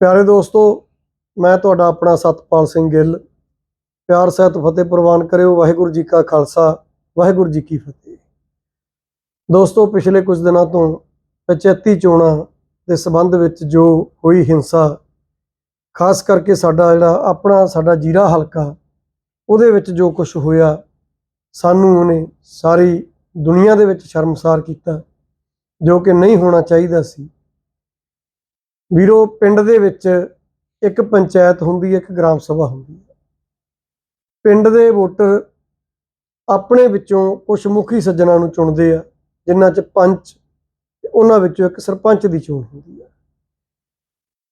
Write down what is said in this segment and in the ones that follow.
ਪਿਆਰੇ ਦੋਸਤੋ, ਮੈਂ ਤੁਹਾਡਾ ਆਪਣਾ ਸਤਪਾਲ ਸਿੰਘ ਗਿੱਲ। ਪਿਆਰ, ਸਹਿਤ, ਫਤਿਹ ਪ੍ਰਵਾਨ ਕਰਿਓ। ਵਾਹਿਗੁਰੂ ਜੀ ਕਾ ਖਾਲਸਾ, ਵਾਹਿਗੁਰੂ ਜੀ ਕੀ ਫਤਿਹ। ਦੋਸਤੋ, ਪਿਛਲੇ ਕੁਝ ਦਿਨਾਂ ਤੋਂ ਪੰਚਾਇਤੀ ਚੋਣਾਂ ਦੇ ਸੰਬੰਧ ਵਿੱਚ ਜੋ ਹੋਈ ਹਿੰਸਾ, ਖਾਸ ਕਰਕੇ ਸਾਡਾ ਜਿਹੜਾ ਆਪਣਾ ਸਾਡਾ ਜੀਰਾ ਹਲਕਾ, ਉਹਦੇ ਵਿੱਚ ਜੋ ਕੁਝ ਹੋਇਆ, ਸਾਨੂੰ ਉਹਨੇ ਸਾਰੀ ਦੁਨੀਆ ਦੇ ਵਿੱਚ ਸ਼ਰਮਸਾਰ ਕੀਤਾ, ਜੋ ਕਿ ਨਹੀਂ ਹੋਣਾ ਚਾਹੀਦਾ ਸੀ। ਵੀਰੋ, ਪਿੰਡ ਦੇ ਵਿੱਚ ਇੱਕ ਪੰਚਾਇਤ ਹੁੰਦੀ ਹੈ ਇੱਕ ਗ੍ਰਾਮ ਸਭਾ ਹੁੰਦੀ ਹੈ। ਪਿੰਡ ਦੇ ਵੋਟਰ ਆਪਣੇ ਵਿੱਚੋਂ ਕੁਝ ਮੁਖੀ ਸੱਜਣਾ ਨੂੰ ਚੁਣਦੇ ਆ, ਜਿਨ੍ਹਾਂ 'ਚ ਪੰਚ ਤੇ ਉਹਨਾਂ ਵਿੱਚੋਂ ਇੱਕ ਸਰਪੰਚ ਦੀ ਚੋਣ ਹੁੰਦੀ ਹੈ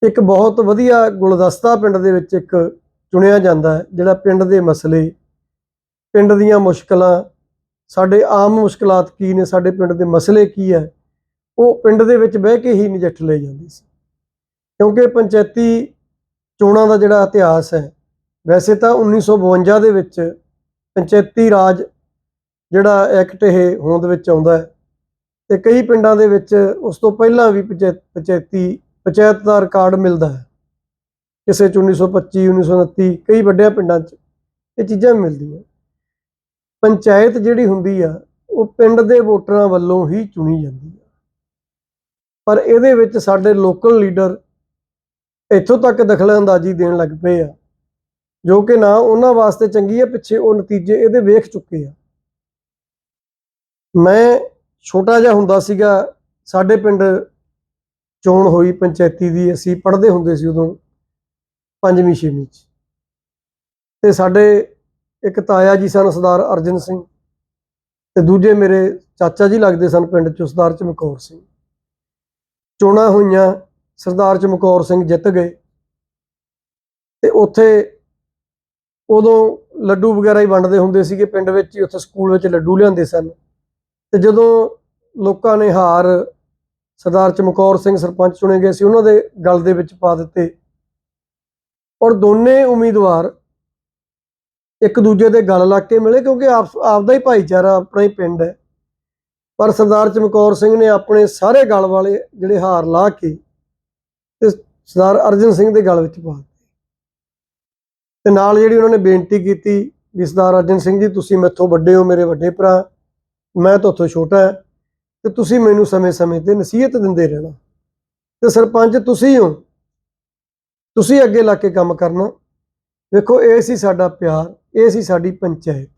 ਇੱਕ ਬਹੁਤ ਵਧੀਆ ਗੁਲਦਸਤਾ ਪਿੰਡ ਦੇ ਵਿੱਚ ਇੱਕ ਚੁਣਿਆ ਜਾਂਦਾ ਹੈ, ਜਿਹੜਾ ਪਿੰਡ ਦੇ ਮਸਲੇ, ਪਿੰਡ ਦੀਆਂ ਮੁਸ਼ਕਲਾਂ, ਸਾਡੇ ਆਮ ਮੁਸ਼ਕਲਾਤ ਕੀ ਨੇ, ਸਾਡੇ ਪਿੰਡ ਦੇ ਮਸਲੇ ਕੀ ਹੈ, ਉਹ ਪਿੰਡ ਦੇ ਵਿੱਚ ਬਹਿ ਕੇ ਹੀ ਨਜਿੱਠ ਲਏ ਜਾਂਦੇ ਸੀ। ਕਿਉਂਕਿ ਪੰਚਾਇਤੀ ਚੋਣਾਂ ਦਾ ਜਿਹੜਾ ਇਤਿਹਾਸ ਹੈ, ਵੈਸੇ ਤਾਂ 1952 ਦੇ ਵਿੱਚ ਪੰਚਾਇਤੀ ਰਾਜ ਜਿਹੜਾ ਐਕਟ ਇਹ ਹੋਂਦ ਵਿੱਚ ਆਉਂਦਾ ਹੈ ਤੇ ਕਈ ਪਿੰਡਾਂ ਦੇ ਵਿੱਚ ਉਸ ਤੋਂ ਪਹਿਲਾਂ ਵੀ ਪੰਚਾਇਤ ਪੰਚਾਇਤੀ ਪੰਚਾਇਤ ਦਾ ਰਿਕਾਰਡ ਮਿਲਦਾ ਹੈ। ਕਿਸੇ ਚ 1925 1929 ਕਈ ਵੱਡਿਆਂ ਪਿੰਡਾਂ 'ਚ ਇਹ ਚੀਜ਼ਾਂ ਮਿਲਦੀਆਂ। ਪੰਚਾਇਤ ਜਿਹੜੀ ਹੁੰਦੀ ਆ, ਉਹ ਪਿੰਡ ਦੇ ਵੋਟਰਾਂ ਵੱਲੋਂ ਹੀ ਚੁਣੀ ਜਾਂਦੀ ਆ। ਪਰ ਇਹਦੇ ਵਿੱਚ ਸਾਡੇ ਲੋਕਲ ਲੀਡਰ ਇੱਥੋਂ ਤੱਕ ਦਖਲ ਅੰਦਾਜ਼ੀ ਦੇਣ ਲੱਗ ਪਏ ਆ। ਜੋ ਕਿ ਨਾ ਉਹਨਾਂ ਵਾਸਤੇ ਚੰਗੀ ਹੈ ਪਿੱਛੇ ਉਹ ਨਤੀਜੇ ਇਹਦੇ ਵੇਖ ਚੁੱਕੇ ਆ। ਮੈਂ ਛੋਟਾ ਜਿਹਾ ਹੁੰਦਾ ਸੀਗਾ, ਸਾਡੇ ਪਿੰਡ ਚੋਣ ਹੋਈ ਪੰਚਾਇਤੀ ਦੀ, ਅਸੀਂ ਪੜ੍ਹਦੇ ਹੁੰਦੇ ਸੀ ਉਦੋਂ ਪੰਜਵੀਂ, ਛੇਵੀਂ ਚ। ਤੇ ਸਾਡੇ ਇੱਕ ਤਾਇਆ ਜੀ ਸਨ, ਸਰਦਾਰ ਅਰਜਨ ਸਿੰਘ ਤੇ ਦੂਜੇ ਮੇਰੇ ਚਾਚਾ ਜੀ ਲੱਗਦੇ ਸਨ ਪਿੰਡ ਚ, ਸਰਦਾਰ ਚਮਕੌਰ ਸਿੰਘ। ਚੋਣਾਂ ਹੋਈਆਂ ਸਰਦਾਰ ਚਮਕੌਰ ਸਿੰਘ ਜਿੱਤ ਗਏ। ਤੇ ਉੱਥੇ ਉਦੋਂ ਲੱਡੂ ਵਗੈਰਾ ਹੀ ਵੰਡਦੇ ਹੁੰਦੇ ਸੀਗੇ। ਪਿੰਡ ਵਿੱਚ ਹੀ ਉੱਥੇ ਸਕੂਲ ਵਿੱਚ ਲੱਡੂ ਲਿਆਂਦੇ ਸਨ। ਤੇ ਜਦੋਂ ਲੋਕਾਂ ਨੇ ਹਾਰ ਸਰਦਾਰ ਚਮਕੌਰ ਸਿੰਘ ਸਰਪੰਚ ਚੁਣੇ ਗਏ ਸੀ, ਉਹਨਾਂ ਦੇ ਗਲ ਦੇ ਵਿੱਚ ਪਾ ਦਿੱਤੇ। ਔਰ ਦੋਨੇ ਉਮੀਦਵਾਰ ਇੱਕ ਦੂਜੇ ਦੇ ਗਲ ਲੱਗ ਕੇ ਮਿਲੇ, ਕਿਉਂਕਿ ਆਪ, ਆਪਦਾ ਹੀ ਭਾਈਚਾਰਾ ਆਪਣਾ ਹੀ ਪਿੰਡ ਹੈ। ਪਰ ਸਰਦਾਰ ਚਮਕੌਰ ਸਿੰਘ ਨੇ ਆਪਣੇ ਸਾਰੇ ਗਲ ਵਾਲੇ ਜਿਹੜੇ ਹਾਰ ਲਾ ਕੇ ਸਰਦਾਰ ਅਰਜਨ ਸਿੰਘ ਦੇ ਗਲ ਵਿੱਚ ਪਾ ਦਿੱਤੇ। ਤੇ ਨਾਲ ਜਿਹੜੀ ਉਹਨਾਂ ਨੇ ਬੇਨਤੀ ਕੀਤੀ ਵੀ ਸਰਦਾਰ ਅਰਜਨ ਸਿੰਘ ਜੀ, ਤੁਸੀਂ ਮੈਥੋਂ ਵੱਡੇ ਹੋ, ਮੇਰੇ ਵੱਡੇ ਭਰਾ, ਮੈਂ ਤੁਹਾਥੋਂ ਛੋਟਾ ਹਾਂ, ਤੇ ਤੁਸੀਂ ਮੈਨੂੰ ਸਮੇਂ-ਸਮੇਂ ਤੇ ਨਸੀਹਤ ਦਿੰਦੇ ਰਹਿਣਾ। ਤੇ ਸਰਪੰਚ, ਤੁਸੀਂ ਹੋ। ਤੁਸੀਂ ਅੱਗੇ ਲਾ ਕੇ ਕੰਮ ਕਰਨਾ। ਵੇਖੋ, ਇਹ ਸੀ ਸਾਡਾ ਪਿਆਰ, ਇਹ ਸੀ ਸਾਡੀ ਪੰਚਾਇਤ।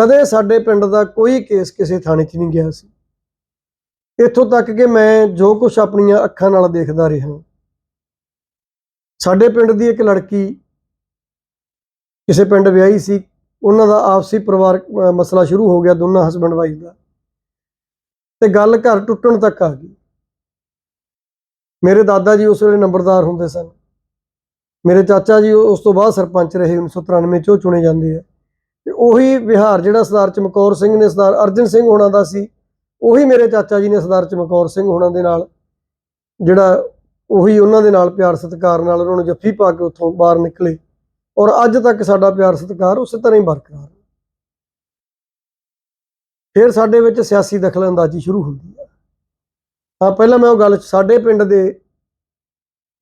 ਕਦੇ ਸਾਡੇ ਪਿੰਡ ਦਾ ਕੋਈ ਕੇਸ ਕਿਸੇ ਥਾਣੇ 'ਚ ਨਹੀਂ ਗਿਆ ਸੀ। ਇੱਥੋਂ ਤੱਕ ਕਿ ਮੈਂ ਜੋ ਕੁਝ ਆਪਣੀਆਂ ਅੱਖਾਂ ਨਾਲ ਦੇਖਦਾ ਰਿਹਾ। ਸਾਡੇ ਪਿੰਡ ਦੀ ਇੱਕ ਲੜਕੀ ਕਿਸੇ ਪਿੰਡ ਵਿਆਹੀ ਸੀ, ਉਹਨਾਂ ਦਾ ਆਪਸੀ ਪਰਿਵਾਰ ਮਸਲਾ ਸ਼ੁਰੂ ਹੋ ਗਿਆ ਦੋਨਾਂ ਹਸਬੰਡ ਵਾਈਫ ਦਾ। ਤੇ ਗੱਲ ਘਰ ਟੁੱਟਣ ਤੱਕ ਆ ਗਈ। ਮੇਰੇ ਦਾਦਾ ਜੀ ਉਸ ਵੇਲੇ ਨੰਬਰਦਾਰ ਹੁੰਦੇ ਸਨ। ਮੇਰੇ ਚਾਚਾ ਜੀ ਉਸ ਤੋਂ ਬਾਅਦ ਸਰਪੰਚ ਰਹੇ 1993 ਚ ਉਹ ਚੁਣੇ ਜਾਂਦੇ ਆ। ਤੇ ਉਹੀ ਵਿਹਾਰ ਜਿਹੜਾ ਸਰਦਾਰ ਚਮਕੌਰ ਸਿੰਘ ਨੇ, ਸਰਦਾਰ ਅਰਜਨ ਸਿੰਘ ਹੋਣਾ ਦਾ ਸੀ, ਉਹੀ ਮੇਰੇ ਚਾਚਾ ਜੀ ਨੇ ਸਰਦਾਰ ਚਮਕੌਰ ਸਿੰਘ ਹੋਣਾ ਦੇ ਨਾਲ ਜਿਹੜਾ ਉਹੀ ਉਹਨਾਂ ਦੇ ਨਾਲ ਪਿਆਰ ਸਤਿਕਾਰ ਨਾਲ ਉਹਨਾਂ ਨੂੰ ਜੱਫੀ ਪਾ ਕੇ ਉੱਥੋਂ ਬਾਹਰ ਨਿਕਲੇ। ਔਰ ਅੱਜ ਤੱਕ ਸਾਡਾ ਪਿਆਰ ਸਤਿਕਾਰ ਉਸੇ ਤਰ੍ਹਾਂ ਹੀ ਬਰਕਰਾਰ ਫਿਰ ਸਾਡੇ ਵਿੱਚ ਸਿਆਸੀ ਦਖਲਅੰਦਾਜ਼ੀ ਸ਼ੁਰੂ ਹੁੰਦੀ ਹੈ। ਹਾਂ ਪਹਿਲਾਂ ਮੈਂ ਉਹ ਗੱਲ ਸਾਡੇ ਪਿੰਡ ਦੇ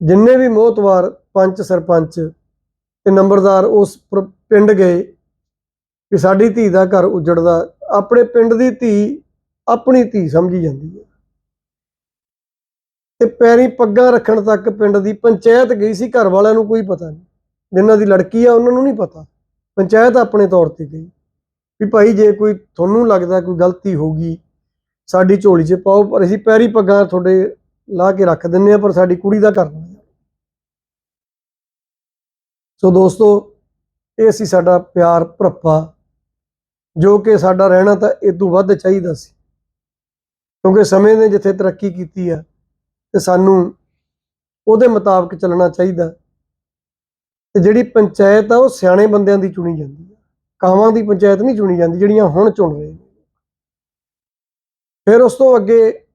ਜਿੰਨੇ ਵੀ ਮੋਹਤਵਾਰ ਪੰਚ ਸਰਪੰਚ ਤੇ ਨੰਬਰਦਾਰ ਉਸ ਪਿੰਡ ਗਏ ਕਿ ਸਾਡੀ ਧੀ ਦਾ ਘਰ ਉਜੜਦਾ, ਆਪਣੇ ਪਿੰਡ ਦੀ ਧੀ ਆਪਣੀ ਧੀ ਸਮਝੀ ਜਾਂਦੀ ਹੈ। ਤੇ ਪੈਰੀ ਪੱਗਾਂ ਰੱਖਣ ਤੱਕ ਪਿੰਡ ਦੀ ਪੰਚਾਇਤ ਗਈ ਸੀ, ਘਰ ਵਾਲਿਆਂ ਨੂੰ ਕੋਈ ਪਤਾ ਨਹੀਂ। ਜਿਨ੍ਹਾਂ ਦੀ ਲੜਕੀ ਆ, ਉਹਨਾਂ ਨੂੰ ਨਹੀਂ ਪਤਾ। ਪੰਚਾਇਤ ਆਪਣੇ ਤੌਰ ਤੇ ਗਈ। ਵੀ ਭਾਈ, ਜੇ ਕੋਈ ਤੁਹਾਨੂੰ ਲੱਗਦਾ ਕੋਈ ਗਲਤੀ ਹੋਊਗੀ ਸਾਡੀ ਝੋਲੀ 'ਚ ਪਾਓ, ਪਰ ਅਸੀਂ ਪੈਰੀ ਪੱਗਾਂ ਤੁਹਾਡੇ ਲਾ ਕੇ ਰੱਖ ਦਿੰਨੇ ਆ ਪਰ ਸਾਡੀ ਕੁੜੀ ਦਾ ਕਰਨਾ ਹੈ ਸੋ ਦੋਸਤੋ, ਇਹ ਸੀ ਸਾਡਾ ਪਿਆਰ ਭਰਪਾ। ਜੋ ਕਿ ਸਾਡਾ ਰਹਿਣਾ ਤਾਂ ਇਹ ਤੋਂ ਵੱਧ ਚਾਹੀਦਾ ਸੀ। ਕਿਉਂਕਿ ਸਮੇਂ ਨੇ ਜਿੱਥੇ ਤਰੱਕੀ ਕੀਤੀ ਆ ਤੇ ਸਾਨੂੰ ਉਹਦੇ ਮੁਤਾਬਕ ਚੱਲਣਾ ਚਾਹੀਦਾ। ਤੇ ਜਿਹੜੀ ਪੰਚਾਇਤ ਆ, ਉਹ ਸਿਆਣੇ ਬੰਦਿਆਂ ਦੀ ਚੁਣੀ ਜਾਂਦੀ ਆ। ਕਾਵਾਂ ਦੀ ਪੰਚਾਇਤ ਨਹੀਂ ਚੁਣੀ ਜਾਂਦੀ, ਜਿਹੜੀਆਂ ਹੁਣ ਚੁਣ ਰਹੇ ਫਿਰ ਉਸ ਤੋਂ ਅੱਗੇ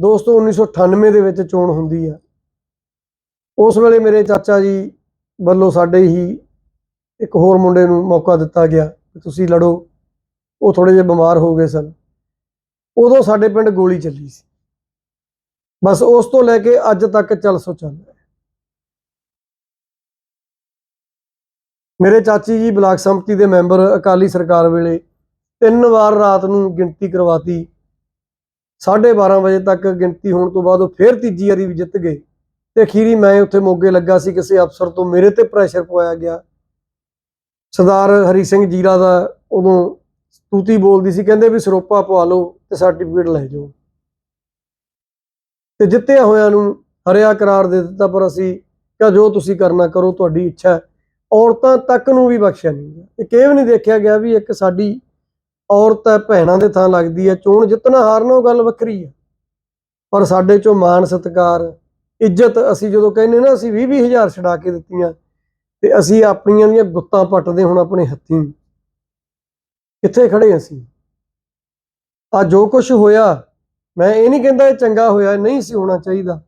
ਦੋਸਤੋ 1998 ਦੇ ਵਿੱਚ ਚੋਣ ਹੁੰਦੀ ਆ। ਉਸ ਵੇਲੇ ਮੇਰੇ ਚਾਚਾ ਜੀ ਵੱਲੋਂ ਸਾਡੇ ਹੀ ਇੱਕ ਹੋਰ ਮੁੰਡੇ ਨੂੰ ਮੌਕਾ ਦਿੱਤਾ ਗਿਆ ਕਿ ਤੁਸੀਂ ਲੜੋ, ਉਹ ਥੋੜੇ ਜਿਹਾ ਬਿਮਾਰ ਹੋ ਗਏ ਸਨ। ਉਦੋਂ ਸਾਡੇ ਪਿੰਡ ਗੋਲੀ ਚੱਲੀ ਸੀ। ਬਸ ਉਸ ਤੋਂ ਲੈ ਕੇ ਅੱਜ ਤੱਕ ਚੱਲ ਸੋ ਚੱਲ ਰਿਹਾ ਮੇਰੇ ਚਾਚੀ ਜੀ ਬਲਾਕ ਸੰਮਤੀ ਦੇ ਮੈਂਬਰ ਅਕਾਲੀ ਸਰਕਾਰ ਵੇਲੇ ਤਿੰਨ ਵਾਰ ਰਾਤ ਨੂੰ ਗਿਣਤੀ ਕਰਵਾਤੀ। 12:30 ਵਜੇ ਤੱਕ ਗਿਣਤੀ ਹੋਣ ਤੋਂ ਬਾਅਦ ਉਹ ਫੇਰ ਤੀਜੀ ਵਾਰੀ ਵੀ ਜਿੱਤ ਗਏ। ਤੇ ਅਖੀਰੀ ਮੈਂ ਉੱਥੇ ਮੋਗੇ ਲੱਗਾ ਸੀ, ਕਿਸੇ ਅਫਸਰ ਤੋਂ ਮੇਰੇ ਤੇ ਪ੍ਰੈਸ਼ਰ ਪਵਾਇਆ ਗਿਆ। ਸਰਦਾਰ ਹਰੀ ਸਿੰਘ ਜੀਰਾ ਦਾ ਉਦੋਂ ਸਤੂਤੀ ਬੋਲਦੀ ਸੀ, ਕਹਿੰਦੇ ਵੀ ਸਰੋਪਾ ਪਵਾ ਲਓ ਤੇ ਸਰਟੀਫਿਕੇਟ ਲੈ ਜਾਓ। ਤੇ ਜਿੱਤਿਆ ਹੋਇਆਂ ਨੂੰ ਹਰਿਆ ਕਰਾਰ ਦੇ ਦਿੱਤਾ, ਪਰ ਅਸੀਂ ਕਿਹਾ, ਜੋ ਤੁਸੀਂ ਕਰਨਾ ਕਰੋ, ਤੁਹਾਡੀ ਇੱਛਾ ਹੈ। ਔਰਤਾਂ ਤੱਕ ਨੂੰ ਵੀ ਬਖਸ਼ਿਆ ਨਹੀਂ ਗਿਆ। ਇਹ ਵੀ ਨਹੀਂ ਦੇਖਿਆ ਗਿਆ ਵੀ ਇੱਕ ਸਾਡੀ ਔਰਤ ਹੈ, ਭੈਣਾਂ ਦੇ ਥਾਂ ਲੱਗਦੀ ਹੈ, ਚੋਣ ਜਿੱਤਣਾ ਹਾਰਨਾ ਉਹ ਗੱਲ ਵੱਖਰੀ ਹੈ। ਪਰ ਸਾਡੇ ਚੋਂ ਮਾਣ ਸਤਿਕਾਰ, ਇੱਜ਼ਤ ਅਸੀਂ ਜਦੋਂ ਕਹਿੰਦੇ ਨਾ, ਅਸੀਂ 20 ਹਜ਼ਾਰ ਛਡਾ ਕੇ ਦਿੱਤੀਆਂ ਤੇ ਅਸੀਂ ਆਪਣੀਆਂ ਦੀਆਂ ਗੁੱਤਾਂ ਪੱਟਦੇ ਹੁਣ ਆਪਣੇ ਹੱਥੀਂ। ਕਿੱਥੇ ਖੜੇ ਅਸੀਂ? ਆ ਜੋ ਕੁਝ ਹੋਇਆ ਮੈਂ ਇਹ ਨਹੀਂ ਕਹਿੰਦਾ ਇਹ ਚੰਗਾ ਹੋਇਆ, ਨਹੀਂ ਸੀ ਹੋਣਾ ਚਾਹੀਦਾ।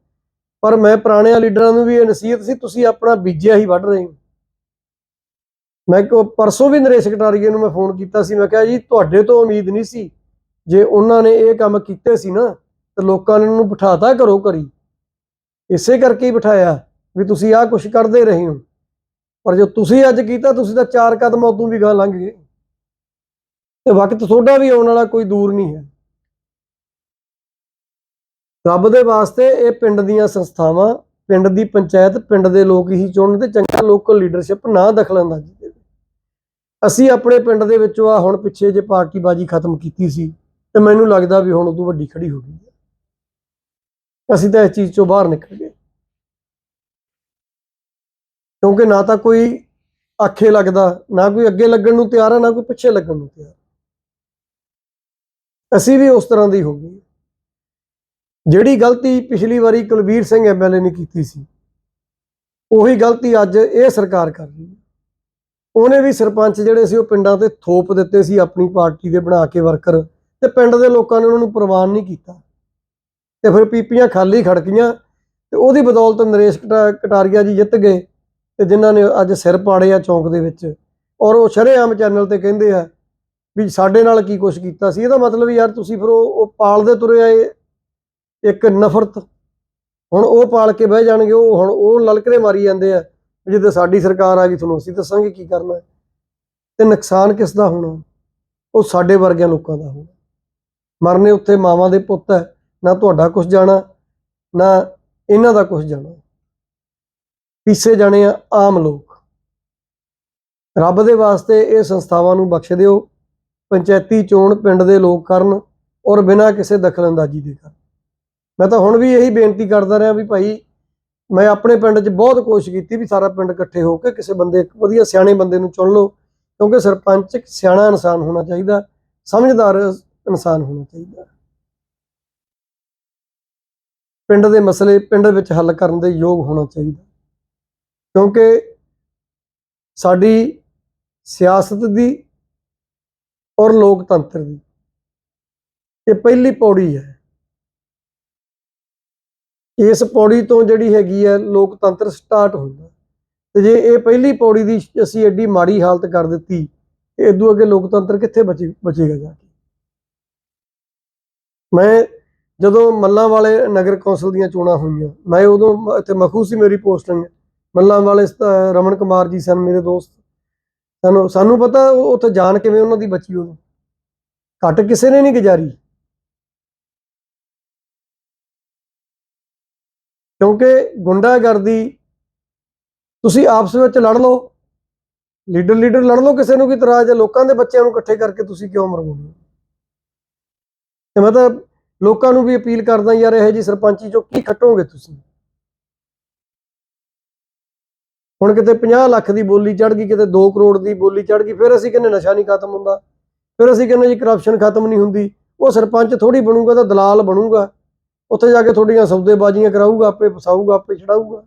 ਪਰ ਮੈਂ ਪੁਰਾਣਿਆਂ ਲੀਡਰਾਂ ਨੂੰ ਵੀ ਇਹ ਨਸੀਹਤ ਸੀ, ਤੁਸੀਂ ਆਪਣਾ ਬੀਜਿਆ ਹੀ ਵੱਢ ਰਹੇ ਹੋ। ਮੈਂ ਕੋ ਪਰਸੋਂ ਵੀ ਨਰੇਸ਼ ਕਟਾਰੀਏ ਨੂੰ ਮੈਂ ਫੋਨ ਕੀਤਾ ਸੀ, ਮੈਂ ਕਿਹਾ ਜੀ, ਤੁਹਾਡੇ ਤੋਂ ਉਮੀਦ ਨਹੀਂ ਸੀ। ਜੇ ਉਹਨਾਂ ਨੇ ਇਹ ਕੰਮ ਕੀਤੇ ਸੀ ਨਾ, ਤੇ ਲੋਕਾਂ ਨੇ ਉਹਨੂੰ ਬਿਠਾਤਾ ਘਰੋਂ ਕਰੀ ਇਸੇ ਕਰਕੇ ਹੀ ਬਿਠਾਇਆ ਵੀ ਤੁਸੀਂ ਆਹ ਕੁਝ ਕਰਦੇ ਰਹੇ ਹੋ। ਪਰ ਜੋ ਤੁਸੀਂ ਅੱਜ ਕੀਤਾ, ਤੁਸੀਂ ਤਾਂ ਚਾਰ ਕਦਮ ਉਦੋਂ ਵੀ ਗਾਂ ਲੰਘ ਗਏ। ਤੇ ਵਕਤ ਤੁਹਾਡਾ ਵੀ ਆਉਣ ਵਾਲਾ ਕੋਈ ਦੂਰ ਨਹੀਂ ਹੈ। ਰੱਬ ਦੇ ਵਾਸਤੇ ਇਹ ਪਿੰਡ ਦੀਆਂ ਸੰਸਥਾਵਾਂ, ਪਿੰਡ ਦੀ ਪੰਚਾਇਤ, ਪਿੰਡ ਦੇ ਲੋਕ ਹੀ ਚੁਣਨ ਤੇ ਚੰਗਾ ਲੋਕਲ ਲੀਡਰਸ਼ਿਪ ਨਾ ਦਖਲਅੰਦਾਜ਼ੀ ਦੇਵੇ ਅਸੀਂ ਆਪਣੇ ਪਿੰਡ ਦੇ ਵਿੱਚੋਂ ਆ ਹੁਣ ਪਿੱਛੇ ਜੇ ਪਾਰਟੀਬਾਜ਼ੀ ਖਤਮ ਕੀਤੀ ਸੀ, ਤੇ ਮੈਨੂੰ ਲੱਗਦਾ ਵੀ ਹੁਣ ਉਦੋਂ ਵੱਡੀ ਖੜੀ ਹੋ ਗਈ ਹੈ। ਅਸੀਂ ਤਾਂ ਇਸ ਚੀਜ਼ ਚੋਂ ਬਾਹਰ ਨਿਕਲ ਗਏ। ਕਿਉਂਕਿ ਨਾ ਤਾਂ ਕੋਈ ਆਖੇ ਲੱਗਦਾ, ਨਾ ਕੋਈ ਅੱਗੇ ਲੱਗਣ ਨੂੰ ਤਿਆਰ ਹੈ ਨਾ ਕੋਈ ਪਿੱਛੇ ਲੱਗਣ ਨੂੰ ਤਿਆਰ। ਅਸੀਂ ਵੀ ਉਸ ਤਰ੍ਹਾਂ ਦੀ ਹੋ ਗਏ। ਜਿਹੜੀ ਗਲਤੀ ਪਿਛਲੀ ਵਾਰੀ ਕੁਲਵੀਰ ਸਿੰਘ ਐਮਐਲਏ ਨੇ ਕੀਤੀ ਸੀ, ਉਹੀ ਗਲਤੀ ਅੱਜ ਇਹ ਸਰਕਾਰ ਕਰ ਰਹੀ ਹੈ। ਉਹਨੇ ਵੀ ਸਰਪੰਚ ਜਿਹੜੇ ਸੀ ਉਹ ਪਿੰਡਾਂ ਤੇ ਥੋਪ ਦਿੱਤੇ ਸੀ ਆਪਣੀ ਪਾਰਟੀ ਦੇ ਬਣਾ ਕੇ ਵਰਕਰ ਤੇ ਪਿੰਡ ਦੇ ਲੋਕਾਂ ਨੇ ਉਹਨਾਂ ਨੂੰ ਪ੍ਰਵਾਨ ਨਹੀਂ ਕੀਤਾ। ਤੇ ਫਿਰ ਪੀਪੀਆਂ ਖਾਲੀ ਖੜਕੀਆਂ ਤੇ ਉਹਦੀ ਬਦੌਲਤ ਨਰੇਸ਼ ਕਟਾ- ਕਟਾਰੀਆ ਜੀ ਜਿੱਤ ਗਏ ਤੇ ਜਿਨ੍ਹਾਂ ਨੇ ਅੱਜ ਸਿਰ ਪਾੜੇ ਆ ਚੌਂਕ ਦੇ ਵਿੱਚ ਔਰ ਉਹ ਸ਼ਰੇਆਮ ਚੈਨਲ ਤੇ ਕਹਿੰਦੇ ਆ ਵੀ ਸਾਡੇ ਨਾਲ ਕੀ ਕੁਝ ਕੀਤਾ ਸੀ। ਇਹਦਾ ਮਤਲਬ ਯਾਰ ਤੁਸੀਂ ਫਿਰ ਉਹ ਉਹ ਪਾਲਦੇ ਤੁਰੇ ਆਏ ਇੱਕ ਨਫ਼ਰਤ। ਹੁਣ ਉਹ ਪਾਲ ਕੇ ਬਹਿ ਜਾਣਗੇ, ਉਹ ਹੁਣ ਉਹ ਲਲਕਰੇ ਮਾਰੀ ਜਾਂਦੇ ਆ ਵੀ ਸਾਡੀ ਸਰਕਾਰ ਆ ਗਈ ਤੁਹਾਨੂੰ ਅਸੀਂ ਦੱਸਾਂਗੇ ਕੀ ਕਰਨਾ ਹੈ। ਤੇ ਨੁਕਸਾਨ ਕਿਸ ਦਾ ਹੋਣਾ? ਉਹ ਸਾਡੇ ਵਰਗਿਆਂ ਲੋਕਾਂ ਦਾ ਹੋਣਾ। ਮਰਨੇ ਉੱਥੇ ਮਾਵਾਂ ਦੇ ਪੁੱਤ ਹੈ, ਨਾ ਤੁਹਾਡਾ ਕੁਝ ਜਾਣਾ, ਨਾ ਇਹਨਾਂ ਦਾ ਕੁਝ ਜਾਣਾ। ਪੀਸੇ ਜਾਣੇ ਆ ਆਮ ਲੋਕ। ਰੱਬ ਦੇ ਵਾਸਤੇ ਇਹ ਸੰਸਥਾਵਾਂ ਨੂੰ ਬਖਸ਼ ਦਿਓ। ਪੰਚਾਇਤੀ ਚੋਣ ਪਿੰਡ ਦੇ ਲੋਕ ਕਰਨ ਔਰ ਬਿਨਾਂ ਕਿਸੇ ਦਖਲਅੰਦਾਜ਼ੀ ਦੇ ਕਰਨ। ਮੈਂ ਤਾਂ ਹੁਣ ਵੀ ਇਹੀ ਬੇਨਤੀ ਕਰਦਾ ਰਿਹਾ ਵੀ ਭਾਈ ਮੈਂ ਆਪਣੇ ਪਿੰਡ 'ਚ ਬਹੁਤ ਕੋਸ਼ਿਸ਼ ਕੀਤੀ ਵੀ ਸਾਰਾ ਪਿੰਡ ਇਕੱਠੇ ਹੋ ਕੇ ਕਿਸੇ ਬੰਦੇ ਇੱਕ ਵਧੀਆ ਸਿਆਣੇ ਬੰਦੇ ਨੂੰ ਚੁਣ ਲਓ, ਕਿਉਂਕਿ ਸਰਪੰਚ ਇੱਕ ਸਿਆਣਾ ਇਨਸਾਨ ਹੋਣਾ ਚਾਹੀਦਾ, ਸਮਝਦਾਰ ਇਨਸਾਨ ਹੋਣਾ ਚਾਹੀਦਾ। ਪਿੰਡ ਦੇ ਮਸਲੇ ਪਿੰਡ ਵਿੱਚ ਹੱਲ ਕਰਨ ਦੇ ਯੋਗ ਹੋਣਾ ਚਾਹੀਦਾ। ਕਿਉਂਕਿ ਸਾਡੀ ਸਿਆਸਤ ਦੀ ਔਰ ਲੋਕਤੰਤਰ ਦੀ ਇਹ ਪਹਿਲੀ ਪੌੜੀ ਹੈ। ਇਸ ਪੌੜੀ ਤੋਂ ਜਿਹੜੀ ਹੈਗੀ ਹੈ, ਲੋਕਤੰਤਰ ਸਟਾਰਟ ਹੁੰਦਾ। ਤੇ ਜੇ ਇਹ ਪਹਿਲੀ ਪੌੜੀ ਦੀ ਅਸੀਂ ਐਡੀ ਮਾੜੀ ਹਾਲਤ ਕਰ ਦਿੱਤੀ ਤੇ ਇਦੋਂ ਅੱਗੇ ਲੋਕਤੰਤਰ ਕਿੱਥੇ ਬਚੇ, ਬਚੇਗਾ ਜਾ ਕੇ? ਮੈਂ ਜਦੋਂ ਮੱਲਾਂ ਵਾਲੇ ਨਗਰ ਕੌਂਸਲ ਦੀਆਂ ਚੋਣਾਂ ਹੋਈਆਂ, ਮੈਂ ਉਦੋਂ ਇੱਥੇ ਮਖੂ ਸੀ ਮੇਰੀ ਪੋਸਟਿੰਗ ਮੱਲਾਂ ਵਾਲੇ ਰਮਨ ਕੁਮਾਰ ਜੀ ਸਨ ਮੇਰੇ ਦੋਸਤ। ਸਾਨੂੰ ਸਾਨੂੰ ਪਤਾ ਉੱਥੇ ਜਾਣ ਕਿਵੇਂ ਉਹਨਾਂ ਦੀ ਬਚੀ ਉਦੋਂ। ਘੱਟ ਕਿਸੇ ਨੇ ਨਹੀਂ ਗੁਜ਼ਾਰੀ। ਕਿਉਂਕਿ ਗੁੰਡਾਗਰਦੀ ਤੁਸੀਂ ਆਪਸ ਵਿੱਚ ਲੜ ਲਓ, ਲੀਡਰ ਲੀਡਰ ਲੜ ਲਓ ਕਿਸੇ ਨੂੰ ਕੀ ਤਰਾਜ ਹੈ, ਲੋਕਾਂ ਦੇ ਬੱਚਿਆਂ ਨੂੰ ਇਕੱਠੇ ਕਰਕੇ ਤੁਸੀਂ ਕਿਉਂ ਮਰਵਾਉਂਦੇ ਤੇ ਮੈਂ ਤਾਂ ਲੋਕਾਂ ਨੂੰ ਵੀ ਅਪੀਲ ਕਰਦਾ ਯਾਰ ਇਹ ਜੀ ਸਰਪੰਚੀ ਚੋਂ ਕੀ ਖੱਟੋਗੇ ਤੁਸੀਂ? ਹੁਣ ਕਿਤੇ 50 ਲੱਖ ਦੀ ਬੋਲੀ ਚੜ ਗਈ, ਕਿਤੇ 2 ਕਰੋੜ ਦੀ ਬੋਲੀ ਚੜ ਗਈ, ਫਿਰ ਅਸੀਂ ਕਹਿੰਦੇ ਨਸ਼ਾ ਨਹੀਂ ਖਤਮ ਹੁੰਦਾ, ਫਿਰ ਅਸੀਂ ਕਹਿੰਦੇ ਜੀ ਕਰਪਸ਼ਨ ਖਤਮ ਨਹੀਂ ਹੁੰਦੀ, ਉਹ ਸਰਪੰਚ ਥੋੜੀ ਬਣੂਗਾ ਤਾਂ ਦਲਾਲ ਬਣੂਗਾ। ਉੱਥੇ ਜਾ ਕੇ ਤੁਹਾਡੀਆਂ ਸੌਦੇਬਾਜ਼ੀਆਂ ਕਰਾਊਗਾ, ਆਪੇ ਫਸਾਊਗਾ, ਆਪੇ ਛਡਾਊਗਾ।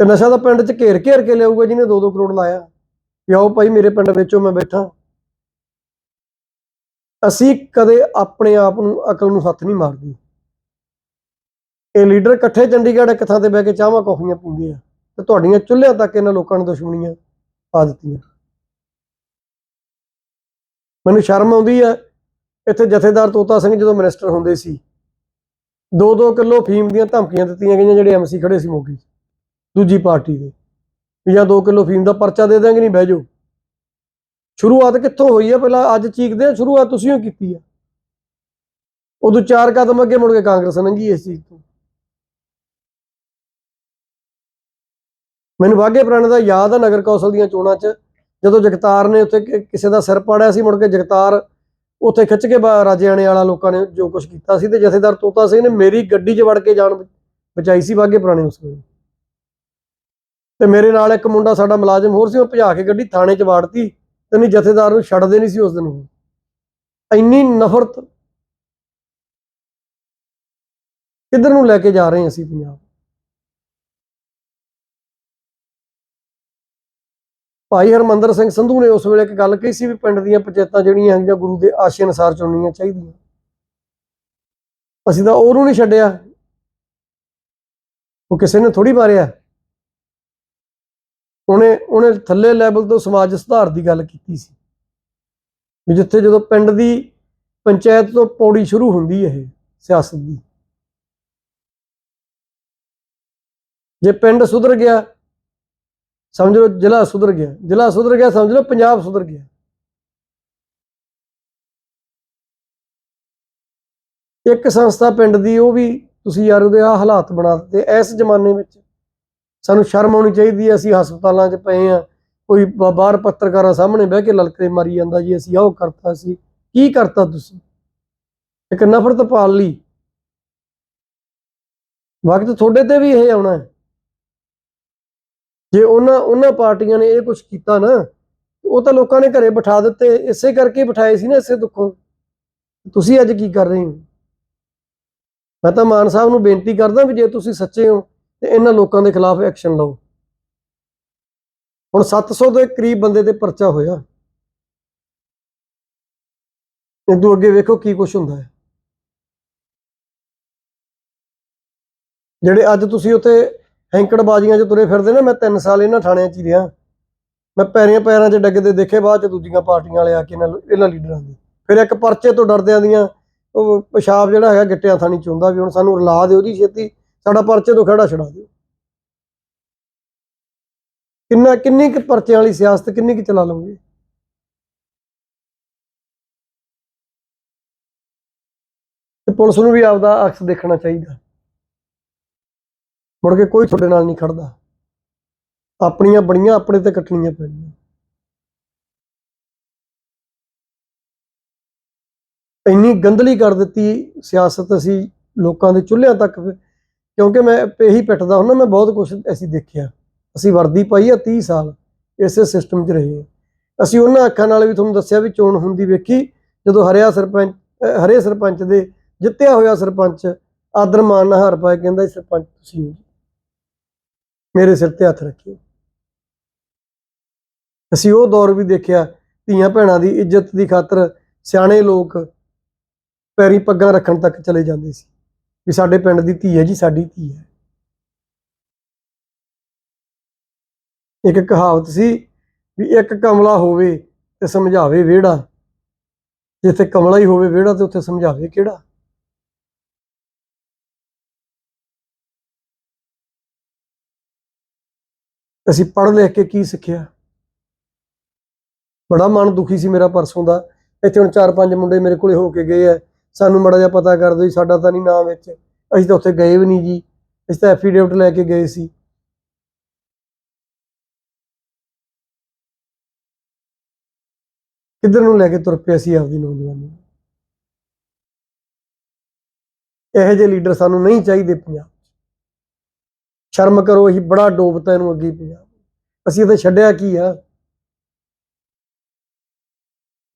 ਤੇ ਨਸ਼ਾ ਤਾਂ ਪਿੰਡ 'ਚ ਘੇਰ ਘੇਰ ਕੇ ਲਿਆਊਗਾ ਜਿਹਨੇ 2-2 ਕਰੋੜ ਲਾਇਆ। ਵੀ ਆਓ ਭਾਈ ਮੇਰੇ ਪਿੰਡ ਵਿੱਚੋਂ ਮੈਂ ਬੈਠਾ। ਅਸੀਂ ਕਦੇ ਆਪਣੇ ਆਪ ਨੂੰ, ਅਕਲ ਨੂੰ ਹੱਥ ਨਹੀਂ ਮਾਰਦੇ। ਇਹ ਲੀਡਰ ਇਕੱਠੇ ਚੰਡੀਗੜ੍ਹ ਇੱਕ ਥਾਂ ਤੇ ਬਹਿ ਕੇ ਚਾਹਾਂ ਕੌਫੀਆਂ ਪੀਂਦੇ ਆ ਤੇ ਤੁਹਾਡੀਆਂ ਚੁੱਲ੍ਹਿਆਂ ਤੱਕ ਇਹਨਾਂ ਲੋਕਾਂ ਨੇ ਦੁਸ਼ਮਣੀਆਂ ਪਾ ਦਿੱਤੀਆਂ। ਮੈਨੂੰ ਸ਼ਰਮ ਆਉਂਦੀ ਹੈ ਇੱਥੇ ਜਥੇਦਾਰ ਤੋਤਾ ਸਿੰਘ ਜਦੋਂ ਮਿਨਿਸਟਰ ਹੁੰਦੇ ਸੀ 2-2 ਕਿਲੋ ਫੀਮ ਦੀਆਂ ਧਮਕੀਆਂ ਦਿੱਤੀਆਂ ਗਈਆਂ ਜਿਹੜੇ ਐਮਸੀ ਖੜੇ ਸੀ ਮੋਗੀ ਦੂਜੀ ਪਾਰਟੀ ਦੇ, ਵੀ ਜਾਂ 2 ਕਿਲੋ ਫੀਮ ਦਾ ਪਰਚਾ ਦੇ ਦਾਂਗੇ ਨਹੀਂ ਬਹਿ ਜਾਓ। ਸ਼ੁਰੂਆਤ ਕਿੱਥੋਂ ਹੋਈ ਹੈ ਪਹਿਲਾਂ ਅੱਜ ਚੀਕਦੇ ਆ, ਸ਼ੁਰੂਆਤ ਤੁਸੀਂ ਹੀ ਕੀਤੀ ਆ। ਉਦੋਂ ਚਾਰ ਕਦਮ ਅੱਗੇ ਮੁੜ ਕੇ ਕਾਂਗਰਸ ਲੰਘੀ ਇਸ ਚੀਜ਼ ਤੋਂ। ਮੈਨੂੰ ਵਾਘੇ ਪੁਰਾਣੇ ਦਾ ਯਾਦ ਆ ਨਗਰ ਕੌਂਸਲ ਦੀਆਂ ਚੋਣਾਂ 'ਚ, ਜਦੋਂ ਜਗਤਾਰ ਨੇ ਉੱਥੇ ਕਿਸੇ ਦਾ ਸਿਰ ਪਾੜਿਆ ਸੀ, ਮੁੜ ਕੇ ਜਗਤਾਰ ਉੱਥੇ ਖਿੱਚ ਕੇ ਬਾ- ਰਾਜੇਆਣੇ ਵਾਲਾ ਲੋਕਾਂ ਨੇ ਜੋ ਕੁਝ ਕੀਤਾ ਸੀ ਤੇ ਜਥੇਦਾਰ ਤੋਤਾ ਸਿੰਘ ਨੇ ਮੇਰੀ ਗੱਡੀ 'ਚ ਵੜ ਕੇ ਜਾਨ ਬਚਾਈ ਸੀ ਵਾਘੇ ਪੁਰਾਣੇ ਉਸ ਵੇਲੇ। ਤੇ ਮੇਰੇ ਨਾਲ ਇੱਕ ਮੁੰਡਾ ਸਾਡਾ ਮੁਲਾਜ਼ਮ ਹੋਰ ਸੀ, ਉਹ ਭਜਾ ਕੇ ਗੱਡੀ ਥਾਣੇ 'ਚ ਵਾੜਤੀ ਤੇ ਨਹੀਂ ਜਥੇਦਾਰ ਨੂੰ ਛੱਡਦੇ ਨਹੀਂ ਸੀ ਉਸ ਦਿਨ ਉਹ। ਇੰਨੀ ਨਫ਼ਰਤ ਕਿੱਧਰ ਨੂੰ ਲੈ ਕੇ ਜਾ ਰਹੇ ਅਸੀਂ ਪੰਜਾਬ? ਭਾਈ ਹਰਮੰਦਰ ਸਿੰਘ ਸੰਧੂ ਨੇ ਉਸ ਵੇਲੇ ਇੱਕ ਗੱਲ ਕਹੀ ਸੀ ਵੀ ਪਿੰਡ ਦੀਆਂ ਪੰਚਾਇਤਾਂ ਜਿਹੜੀਆਂ ਹੈਗੀਆਂ ਗੁਰੂ ਦੇ ਆਸ਼ੇ ਅਨੁਸਾਰ ਚੁਣਨੀਆਂ ਚਾਹੀਦੀਆਂ। ਅਸੀਂ ਤਾਂ ਉਹਨੂੰ ਨਹੀਂ ਛੱਡਿਆ। ਉਹ ਕਿਸੇ ਨੇ ਥੋੜੀ ਮਾਰਿਆ। ਉਹਨੇ ਉਹਨੇ ਥੱਲੇ ਲੈਵਲ ਤੋਂ ਸਮਾਜ ਸੁਧਾਰ ਦੀ ਗੱਲ ਕੀਤੀ ਸੀ। ਵੀ ਜਿੱਥੇ ਜਦੋਂ ਪਿੰਡ ਦੀ ਪੰਚਾਇਤ ਤੋਂ ਪੌੜੀ ਸ਼ੁਰੂ ਹੁੰਦੀ ਹੈ ਇਹ ਸਿਆਸਤ ਦੀ। ਜੇ ਪਿੰਡ ਸੁਧਰ ਗਿਆ ਸਮਝ ਲਓ ਜ਼ਿਲ੍ਹਾ ਸੁਧਰ ਗਿਆ, ਜ਼ਿਲ੍ਹਾ ਸੁਧਰ ਗਿਆ, ਸਮਝ ਲਓ ਪੰਜਾਬ ਸੁਧਰ ਗਿਆ। ਇੱਕ ਸੰਸਥਾ ਪਿੰਡ ਦੀ, ਉਹ ਵੀ ਤੁਸੀਂ ਯਾਰ ਉਹਦੇ ਆ ਹਾਲਾਤ ਬਣਾ ਦਿੱਤੇ, ਇਸ ਜ਼ਮਾਨੇ ਵਿੱਚ ਸਾਨੂੰ ਸ਼ਰਮ ਆਉਣੀ ਚਾਹੀਦੀ ਹੈ, ਅਸੀਂ ਹਸਪਤਾਲਾਂ 'ਚ ਪਏ ਆ ਕੋਈ ਬਾਹਰ ਪੱਤਰਕਾਰਾਂ ਸਾਹਮਣੇ ਬਹਿ ਕੇ ਲਲਕਰੇ ਮਾਰੀ ਜਾਂਦਾ ਜੀ, ਅਸੀਂ ਆਹ ਕਰਤਾ ਸੀ ਕੀ ਕਰਤਾ ਤੁਸੀਂ? ਇੱਕ ਨਫ਼ਰਤ ਪਾਲ ਲਈ। ਵਕਤ ਤੁਹਾਡੇ ਤੇ ਵੀ ਇਹ ਆਉਣਾ ਹੈ। ਜੇ ਉਹਨਾਂ ਉਹਨਾਂ ਪਾਰਟੀਆਂ ਨੇ ਇਹ ਕੁਝ ਕੀਤਾ ਨਾ ਉਹ ਤਾਂ ਲੋਕਾਂ ਨੇ ਘਰੇ ਬਿਠਾ ਦਿੱਤੇ, ਇਸੇ ਕਰਕੇ ਬਿਠਾਏ ਸੀ ਨਾ ਇਸੇ ਦੁੱਖੋਂ। ਤੁਸੀਂ ਅੱਜ ਕੀ ਕਰ ਰਹੇ ਹੋ? ਮੈਂ ਤਾਂ ਮਾਨ ਸਾਹਿਬ ਨੂੰ ਬੇਨਤੀ ਕਰਦਾ ਵੀ ਜੇ ਤੁਸੀਂ ਸੱਚੇ ਹੋ, ਤੇ ਇਹਨਾਂ ਲੋਕਾਂ ਦੇ ਖਿਲਾਫ ਐਕਸ਼ਨ ਲਓ। ਹੁਣ 700 ਦੇ ਕਰੀਬ ਬੰਦੇ ਤੇ ਪਰਚਾ ਹੋਇਆ। ਇਦੋਂ ਅੱਗੇ ਵੇਖੋ ਕੀ ਕੁਝ ਹੁੰਦਾ ਹੈ। ਜਿਹੜੇ ਅੱਜ ਤੁਸੀਂ ਉੱਥੇ ਹੈਂਕੜਬਾਜ਼ੀਆਂ 'ਚ ਤੁਰੇ ਫਿਰਦੇ ਨਾ, ਮੈਂ 3 ਸਾਲ ਇਹਨਾਂ ਥਾਣਿਆਂ 'ਚ ਹੀ ਰਿਹਾ। ਮੈਂ ਪੈਰੀਆਂ ਪੈਰਾਂ 'ਚ ਡੱਗਦੇ ਦੇਖੇ, ਬਾਅਦ 'ਚ ਦੂਜੀਆਂ ਪਾਰਟੀਆਂ ਵਾਲੇ ਆ ਕੇ ਇਹਨਾਂ ਇਹਨਾਂ ਲੀਡਰਾਂ ਦੇ। ਫਿਰ ਇੱਕ ਪਰਚੇ ਤੋਂ ਡਰਦਿਆਂ ਦੀਆਂ, ਉਹ ਪਿਸ਼ਾਬ ਜਿਹੜਾ ਹੈਗਾ ਗਿੱਟਿਆਂ ਥਾਣੀ ਚ ਵੀ ਹੁਣ ਸਾਨੂੰ ਰਲਾ ਦਿਓ ਜੀ ਛੇਤੀ, ਸਾਡਾ ਪਰਚੇ ਤੋਂ ਖੜਾ ਛਡਾ ਦਿਓ। ਕਿੰਨਾ ਕਿੰਨੀ ਕੁ ਪਰਚਿਆਂ ਵਾਲੀ ਸਿਆਸਤ ਕਿੰਨੀ ਕੁ ਚਲਾ ਲਓਗੇ? ਤੇ ਪੁਲਿਸ ਨੂੰ ਵੀ ਆਪਦਾ ਅਕਸ ਦੇਖਣਾ ਚਾਹੀਦਾ। ਮੁੜ ਕੇ ਕੋਈ ਤੁਹਾਡੇ ਨਾਲ ਨਹੀਂ ਖੜਦਾ। ਆਪਣੀਆਂ ਬਣੀਆਂ ਆਪਣੇ ਤੇ ਕੱਟਣੀਆਂ ਪੈਣੀਆਂ। ਇੰਨੀ ਗੰਦਲੀ ਕਰ ਦਿੱਤੀ ਸਿਆਸਤ ਅਸੀਂ ਲੋਕਾਂ ਦੇ ਚੁੱਲ੍ਹਿਆਂ ਤੱਕ, ਕਿਉਂਕਿ ਮੈਂ ਇਹੀ ਪਿੱਟਦਾ ਹੁੰਦਾ, ਮੈਂ ਬਹੁਤ ਕੁਝ ਅਸੀਂ ਦੇਖਿਆ। ਅਸੀਂ ਵਰਦੀ ਪਾਈ ਆ 30 ਸਾਲ, ਇਸੇ ਸਿਸਟਮ 'ਚ ਰਹੇ ਅਸੀਂ ਉਹਨਾਂ ਅੱਖਾਂ ਨਾਲ ਵੀ ਤੁਹਾਨੂੰ ਦੱਸਿਆ ਵੀ ਚੋਣ ਹੁੰਦੀ ਵੇਖੀ, ਜਦੋਂ ਹਰਿਆ ਸਰਪੰਚ ਹਰੇ ਸਰਪੰਚ ਦੇ ਜਿੱਤਿਆ ਹੋਇਆ ਸਰਪੰਚ, ਆਦਰ ਮਾਨ ਨਾਲ ਹਾਰ ਪਾਇਆ ਕਹਿੰਦਾ ਸਰਪੰਚ ਤੁਸੀਂ ਹੋ ਜੀ। ਮੇਰੇ ਸਿਰ ਤੇ ਹੱਥ ਰੱਖਿਓ। ਅਸੀਂ ਉਹ ਦੌਰ ਵੀ ਦੇਖਿਆ, ਧੀਆਂ ਭੈਣਾਂ ਦੀ ਇੱਜ਼ਤ ਦੀ ਖਾਤਰ ਸਿਆਣੇ ਲੋਕ ਪੈਰੀ ਪੱਗਾਂ ਰੱਖਣ ਤੱਕ ਚਲੇ ਜਾਂਦੇ ਸੀ ਵੀ ਸਾਡੇ ਪਿੰਡ ਦੀ ਧੀ ਹੈ ਜੀ, ਸਾਡੀ ਧੀ ਹੈ। ਇੱਕ ਕਹਾਵਤ ਸੀ ਵੀ ਇੱਕ ਕਮਲਾ ਹੋਵੇ ਤੇ ਸਮਝਾਵੇ ਵਿਹੜਾ, ਜਿੱਥੇ ਕਮਲਾ ਹੀ ਹੋਵੇ ਵਿਹੜਾ ਤੇ ਉੱਥੇ ਸਮਝਾਵੇ ਕਿਹੜਾ? ਅਸੀਂ ਪੜ੍ਹ ਲਿਖ ਕੇ ਕੀ ਸਿੱਖਿਆ? ਬੜਾ ਮਨ ਦੁਖੀ ਸੀ ਮੇਰਾ ਪਰਸੋਂ ਦਾ। ਇੱਥੇ ਹੁਣ ਚਾਰ ਪੰਜ ਮੁੰਡੇ ਮੇਰੇ ਕੋਲੇ ਹੋ ਕੇ ਗਏ ਆ। ਸਾਨੂੰ ਮੜਾ ਜਿਹਾ ਪਤਾ ਕਰ ਦਿਓ ਜੀ, ਸਾਡਾ ਤਾਂ ਨਹੀਂ ਨਾਮ ਵਿੱਚ। ਅਸੀਂ ਤਾਂ ਉੱਥੇ ਗਏ ਵੀ ਨਹੀਂ ਜੀ। ਅਸੀਂ ਤਾਂ ਐਫੀਡੇਵਿਟ ਲੈ ਕੇ ਗਏ ਸੀ। ਕਿੱਧਰ ਨੂੰ ਲੈ ਕੇ ਤੁਰ ਪਿਆ ਸੀ ਆਪਦੀ ਨੌਜਵਾਨੀ? ਇਹੋ ਜਿਹੇ ਲੀਡਰ ਸਾਨੂੰ ਨਹੀਂ ਚਾਹੀਦੇ ਪੰਜਾਬ ਸ਼ਰਮ ਕਰੋ, ਅਸੀਂ ਬੜਾ ਡੋਬਤਾ ਇਹਨੂੰ ਅੱਗੇ ਪੰਜਾਬ ਅਸੀਂ ਤਾਂ ਛੱਡਿਆ ਕੀ ਆ?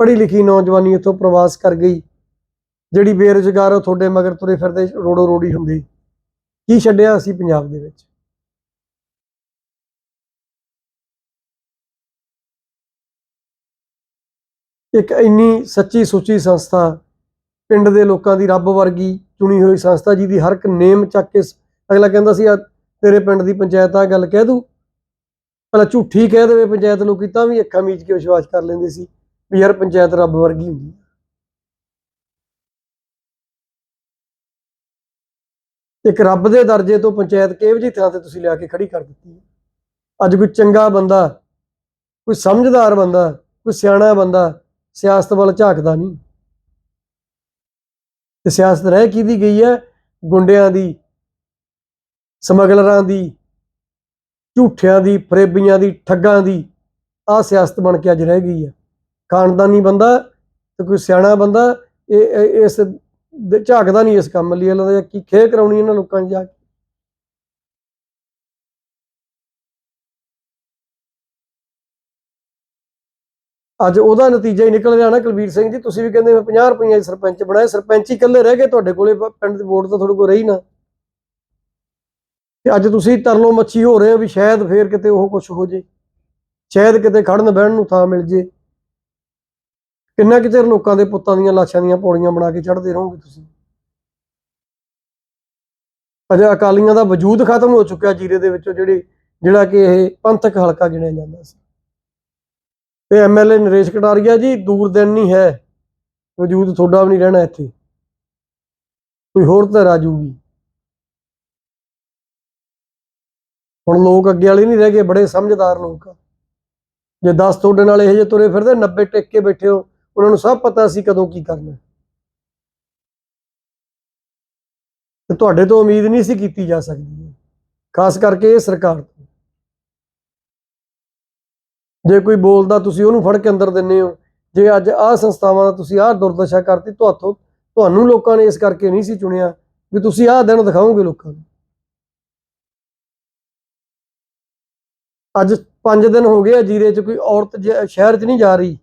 ਪੜ੍ਹੀ ਲਿਖੀ ਨੌਜਵਾਨੀ ਇੱਥੋਂ ਪ੍ਰਵਾਸ ਕਰ ਗਈ। ਜਿਹੜੀ ਬੇਰੁਜ਼ਗਾਰ ਉਹ ਤੁਹਾਡੇ ਮਗਰ ਤੁਰੇ ਫਿਰਦੇ, ਰੋੜੋ ਰੋੜੀ ਹੁੰਦੀ। ਕੀ ਛੱਡਿਆ ਅਸੀਂ ਪੰਜਾਬ ਦੇ ਵਿੱਚ? ਇੱਕ ਇੰਨੀ ਸੱਚੀ ਸੁੱਚੀ ਸੰਸਥਾ, ਪਿੰਡ ਦੇ ਲੋਕਾਂ ਦੀ ਰੱਬ ਵਰਗੀ ਚੁਣੀ ਹੋਈ ਸੰਸਥਾ, ਜਿਹਦੀ ਹਰ ਇੱਕ ਨੇਮ ਚੱਕ ਕੇ ਅਗਲਾ ਕਹਿੰਦਾ ਸੀ ਤੇਰੇ ਪਿੰਡ ਦੀ ਪੰਚਾਇਤ ਆ ਗੱਲ ਕਹਿ ਦੂ? ਪਹਿਲਾਂ ਝੂਠੀ ਕਹਿ ਦੇਵੇ ਪੰਚਾਇਤ ਨੂੰ ਤਾਂ ਵੀ ਅੱਖਾਂ ਮੀਚ ਕੇ ਵਿਸ਼ਵਾਸ ਕਰ ਲੈਂਦੇ ਸੀ ਵੀ ਯਾਰ ਪੰਚਾਇਤ ਰੱਬ ਵਰਗੀ ਹੁੰਦੀ ਹੈ। ਇੱਕ ਰੱਬ ਦੇ ਦਰਜੇ ਤੋਂ ਪੰਚਾਇਤ ਕਿਹੋ ਜਿਹੀ ਥਾਂ ਤੇ ਤੁਸੀਂ ਲਿਆ ਕੇ ਖੜੀ ਕਰ ਦਿੱਤੀ ਹੈ ਅੱਜ ਕੋਈ ਚੰਗਾ ਬੰਦਾ, ਕੋਈ ਸਮਝਦਾਰ ਬੰਦਾ, ਕੋਈ ਸਿਆਣਾ ਬੰਦਾ ਸਿਆਸਤ ਵੱਲ ਝਾਕਦਾ ਨਹੀਂ। ਤੇ ਸਿਆਸਤ ਰਹਿ ਕਿਹਦੀ ਗਈ ਹੈ ਗੁੰਡਿਆਂ ਦੀ ਸਮਗਲਰਾਂ ਦੀ, ਝੂਠਿਆਂ ਦੀ, ਫਰੇਬੀਆਂ ਦੀ, ਠੱਗਾਂ ਦੀ ਆਹ ਸਿਆਸਤ ਬਣ ਕੇ ਅੱਜ ਰਹਿ ਗਈ ਆ। ਖਾਨਦਾਨੀ ਬੰਦਾ ਤੇ ਕੋਈ ਸਿਆਣਾ ਬੰਦਾ ਇਹ ਇਸ ਦੇ- ਝਾਕਦਾ ਨਹੀਂ ਇਸ ਕੰਮ ਲਈ, ਇਹਨਾਂ ਦਾ ਕੀ ਖੇ ਕਰਾਉਣੀ ਇਹਨਾਂ ਲੋਕਾਂ ਨੇ ਜਾ ਕੇ? ਅੱਜ ਉਹਦਾ ਨਤੀਜਾ ਹੀ ਨਿਕਲ ਰਿਹਾ ਨਾ ਕੁਲਵੀਰ ਸਿੰਘ ਜੀ, ਤੁਸੀਂ ਵੀ ਕਹਿੰਦੇ ਮੈਂ 50 ਰੁਪਈਆ ਸਰਪੰਚ ਬਣਾਏ ਸਰਪੰਚ ਹੀ ਇਕੱਲੇ ਰਹਿ ਗਏ ਤੁਹਾਡੇ ਕੋਲੇ, ਪਿੰਡ ਦੀ ਵੋਟ ਤਾਂ ਤੁਹਾਡੇ ਕੋਲ ਰਹੀ ਨਾ। ਤੇ ਅੱਜ ਤੁਸੀਂ ਤਰਲੋ ਮੱਛੀ ਹੋ ਰਹੇ ਹੋ ਵੀ ਸ਼ਾਇਦ ਫੇਰ ਕਿਤੇ ਉਹ ਕੁਝ ਹੋ ਜੇ। ਸ਼ਾਇਦ ਕਿਤੇ ਖੜਨ ਬਹਿਣ ਨੂੰ ਥਾਂ ਮਿਲ ਜੇ। ਕਿੰਨਾ ਕੁ ਚਿਰ ਲੋਕਾਂ ਦੇ ਪੁੱਤਾਂ ਦੀਆਂ ਲਾਸ਼ਾਂ ਦੀਆਂ ਪੌੜੀਆਂ ਬਣਾ ਕੇ ਚੜ੍ਹਦੇ ਰਹੋਗੇ ਤੁਸੀਂ? ਅਜੇ ਅਕਾਲੀਆਂ ਦਾ ਵਜੂਦ ਖਤਮ ਹੋ ਚੁੱਕਿਆ ਜੀਰੇ ਦੇ ਵਿੱਚੋਂ, ਜਿਹੜੇ ਜਿਹੜਾ ਕਿ ਇਹ ਪੰਥਕ ਹਲਕਾ ਗਿਣਿਆ ਜਾਂਦਾ ਸੀ। ਤੇ ਐਮਐਲਏ ਨਰੇਸ਼ ਕਟਾਰੀਆ ਜੀ, ਦੂਰ ਦਿਨ ਨਹੀਂ ਹੈ। ਵਜੂਦ ਤੁਹਾਡਾ ਵੀ ਨਹੀਂ ਰਹਿਣਾ ਇੱਥੇ। ਕੋਈ ਹੋਰ ਧਿਰ ਆ ਹੁਣ ਲੋਕ ਅੱਗੇ ਵਾਲੇ ਨਹੀਂ ਰਹਿ ਗਏ, ਬੜੇ ਸਮਝਦਾਰ ਲੋਕ ਆ। ਜੇ 10 ਤੁਹਾਡੇ ਨਾਲ ਇਹ ਜੇ ਤੁਰੇ ਫਿਰਦੇ 90 ਟਿਕ ਕੇ ਬੈਠੇ ਹੋ, ਉਹਨਾਂ ਨੂੰ ਸਭ ਪਤਾ ਸੀ ਕਦੋਂ ਕੀ ਕਰਨਾ। ਤੇ ਤੁਹਾਡੇ ਤੋਂ ਉਮੀਦ ਨਹੀਂ ਸੀ ਕੀਤੀ ਜਾ ਸਕਦੀ ਖਾਸ ਕਰਕੇ ਇਹ ਸਰਕਾਰ ਤੋਂ। ਜੇ ਕੋਈ ਬੋਲਦਾ, ਤੁਸੀਂ ਉਹਨੂੰ ਫੜ ਕੇ ਅੰਦਰ ਦਿੰਦੇ ਹੋ। ਜੇ ਅੱਜ ਆਹ ਸੰਸਥਾਵਾਂ ਦਾ ਤੁਸੀਂ ਆਹ ਦੁਰਦਸ਼ਾ ਕਰਤੀ ਤੁਹਾਥੋਂ ਤੁਹਾਨੂੰ ਲੋਕਾਂ ਨੇ ਇਸ ਕਰਕੇ ਨਹੀਂ ਸੀ ਚੁਣਿਆ ਵੀ ਤੁਸੀਂ ਆਹ ਦਿਨ ਦਿਖਾਓਗੇ ਲੋਕਾਂ ਨੂੰ। ਅੱਜ 5 ਦਿਨ ਹੋ ਗਏ ਆ ਜੀਰੇ 'ਚ ਕੋਈ ਔਰਤ ਜ- ਸ਼ਹਿਰ 'ਚ ਨਹੀਂ ਜਾ ਰਹੀ।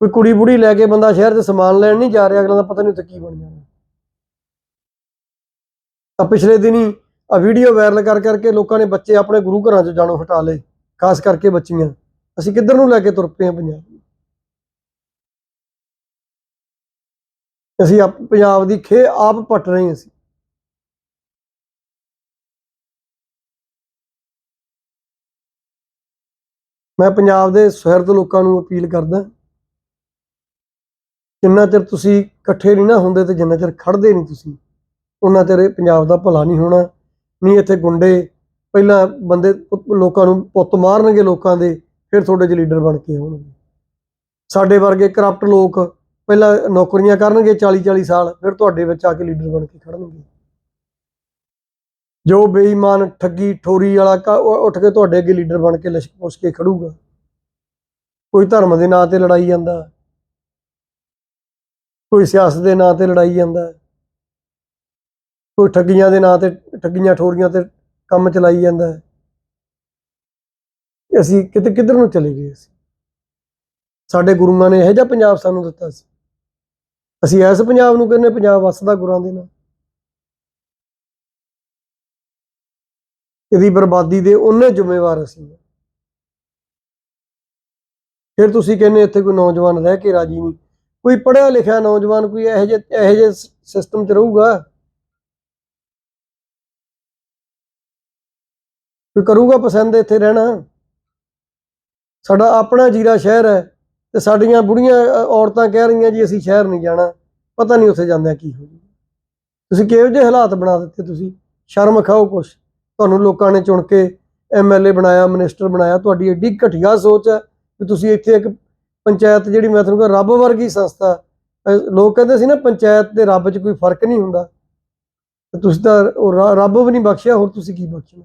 ਕੋਈ ਕੁੜੀ ਬੁੜੀ ਲੈ ਕੇ ਬੰਦਾ ਸ਼ਹਿਰ 'ਚ ਸਮਾਨ ਲੈਣ ਨਹੀਂ ਜਾ ਰਿਹਾ, ਅਗਲਾ ਦਾ ਪਤਾ ਨਹੀਂ ਉੱਥੇ ਕੀ ਬਣ ਜਾਣਾ। ਤਾਂ ਪਿਛਲੇ ਦਿਨੀ ਆ ਵੀਡੀਓ ਵਾਇਰਲ ਕਰ ਕਰਕੇ ਲੋਕਾਂ ਨੇ ਬੱਚੇ ਆਪਣੇ ਗੁਰੂ ਘਰਾਂ 'ਚ ਜਾਣੋਂ ਹਟਾ ਲਏ, ਖਾਸ ਕਰਕੇ ਬੱਚੀਆਂ। ਅਸੀਂ ਕਿੱਧਰ ਨੂੰ ਲੈ ਕੇ ਤੁਰ ਪਏ ਹਾਂ ਪੰਜਾਬ ਅਸੀਂ ਆਪ- ਪੰਜਾਬ ਦੀ ਖੇ, ਆਪ ਪਟ ਰਹੇ ਅਸੀਂ। ਮੈਂ ਪੰਜਾਬ ਦੇ ਸਹਿਰਦ ਲੋਕਾਂ ਨੂੰ ਅਪੀਲ ਕਰਦਾ ਜਿੰਨਾ ਚਿਰ ਤੁਸੀਂ ਇਕੱਠੇ ਨਹੀਂ ਨਾ ਹੁੰਦੇ ਤੇ ਜਿੰਨਾ ਚਿਰ ਖੜਦੇ ਨਹੀਂ ਤੁਸੀਂ, ਉਹਨਾਂ ਚਿਰ ਪੰਜਾਬ ਦਾ ਭਲਾ ਨਹੀਂ ਹੋਣਾ, ਨਹੀਂ ਇੱਥੇ ਗੁੰਡੇ ਪਹਿਲਾਂ ਬੰਦੇ ਲੋਕਾਂ ਨੂੰ ਪੁੱਤ ਮਾਰਨਗੇ ਲੋਕਾਂ ਦੇ, ਫਿਰ ਤੁਹਾਡੇ ਚ ਲੀਡਰ ਬਣ ਕੇ ਆਉਣਗੇ। ਸਾਡੇ ਵਰਗੇ ਕਰਪਟ ਲੋਕ ਪਹਿਲਾਂ ਨੌਕਰੀਆਂ ਕਰਨਗੇ 40 40 ਸਾਲ, ਫਿਰ ਤੁਹਾਡੇ ਵਿੱਚ ਆ ਕੇ ਲੀਡਰ ਬਣ ਕੇ ਖੜਨਗੇ ਜੋ ਬੇਈਮਾਨ ਠੱਗੀ ਠੋਰੀ ਵਾਲਾ ਕ- ਉੱਠ ਕੇ ਤੁਹਾਡੇ ਅੱਗੇ ਲੀਡਰ ਬਣ ਕੇ ਲਿਸ਼ਕ ਪੁੱਛ ਕੇ ਖੜੂਗਾ। ਕੋਈ ਧਰਮ ਦੇ ਨਾਂ ਤੇ ਲੜਾਈ ਜਾਂਦਾ। ਕੋਈ ਸਿਆਸਤ ਦੇ ਨਾਂ ਤੇ ਲੜਾਈ ਜਾਂਦਾ। ਕੋਈ ਠੱਗੀਆਂ ਦੇ ਨਾਂ ਤੇ, ਠੱਗੀਆਂ ਠੋਰੀਆਂ ਤੇ ਕੰਮ ਚਲਾਈ ਜਾਂਦਾ। ਅਸੀਂ ਕਿਤੇ ਕਿੱਧਰ ਨੂੰ ਚਲੇ ਗਏ ਅਸੀਂ? ਸਾਡੇ ਗੁਰੂਆਂ ਨੇ ਇਹੋ ਜਿਹਾ ਪੰਜਾਬ ਸਾਨੂੰ ਦਿੱਤਾ ਸੀ। ਅਸੀਂ ਇਸ ਪੰਜਾਬ ਨੂੰ ਕਹਿੰਦੇ ਪੰਜਾਬ ਵਸਦਾ ਗੁਰਾਂ ਦੇ ਨਾਲ ਇਹਦੀ ਬਰਬਾਦੀ ਦੇ ਉਹਨੇ ਜ਼ਿੰਮੇਵਾਰ ਅਸੀਂ ਫਿਰ ਤੁਸੀਂ ਕਹਿੰਦੇ ਇੱਥੇ ਕੋਈ ਨੌਜਵਾਨ ਰਹਿ ਕੇ ਰਾਜੀ ਨਹੀਂ। ਕੋਈ ਪੜ੍ਹਿਆ ਲਿਖਿਆ ਨੌਜਵਾਨ ਕੋਈ ਇਹੋ ਜਿਹੇ ਇਹੋ ਜਿਹੇ ਸਿਸਟਮ 'ਚ ਰਹੂਗਾ? ਕੋਈ ਕਰੂਗਾ ਪਸੰਦ ਇੱਥੇ ਰਹਿਣਾ? ਸਾਡਾ ਆਪਣਾ ਜੀਰਾ ਸ਼ਹਿਰ ਹੈ ਤੇ ਸਾਡੀਆਂ ਬੁੜੀਆਂ ਔਰਤਾਂ ਕਹਿ ਰਹੀਆਂ ਜੀ ਅਸੀਂ ਸ਼ਹਿਰ ਨਹੀਂ ਜਾਣਾ। ਪਤਾ ਨਹੀਂ ਉੱਥੇ ਜਾਂਦਿਆਂ ਕੀ ਹੋ ਜਾਊ ਤੁਸੀਂ ਕਿਹੋ ਜਿਹੇ ਹਾਲਾਤ ਬਣਾ ਦਿੱਤੇ ਤੁਸੀਂ? ਸ਼ਰਮ ਖਾਓ ਕੁਛ। ਤੁਹਾਨੂੰ ਲੋਕਾਂ ਨੇ ਚੁਣ ਕੇ ਐਮਐਲਏ ਬਣਾਇਆ ਮਿਨਿਸਟਰ ਬਣਾਇਆ, ਤੁਹਾਡੀ ਐਡੀ ਘਟੀਆ ਸੋਚ ਹੈ ਕਿ ਤੁਸੀਂ ਇੱਥੇ ਇੱਕ ਪੰਚਾਇਤ ਜਿਹੜੀ ਮੈਂ ਤੁਹਾਨੂੰ ਕਿਹਾ ਰੱਬ ਵਰਗੀ ਸੰਸਥਾ ਲੋਕ ਕਹਿੰਦੇ ਸੀ ਨਾ, ਪੰਚਾਇਤ ਤੇ ਰੱਬ 'ਚ ਕੋਈ ਫ਼ਰਕ ਨਹੀਂ ਹੁੰਦਾ। ਤੇ ਤੁਸੀਂ ਤਾਂ ਉਹ ਰੱਬ ਵੀ ਨਹੀਂ ਬਖਸ਼ਿਆ, ਹੋਰ ਤੁਸੀਂ ਕੀ ਬਖਸ਼ਣਾ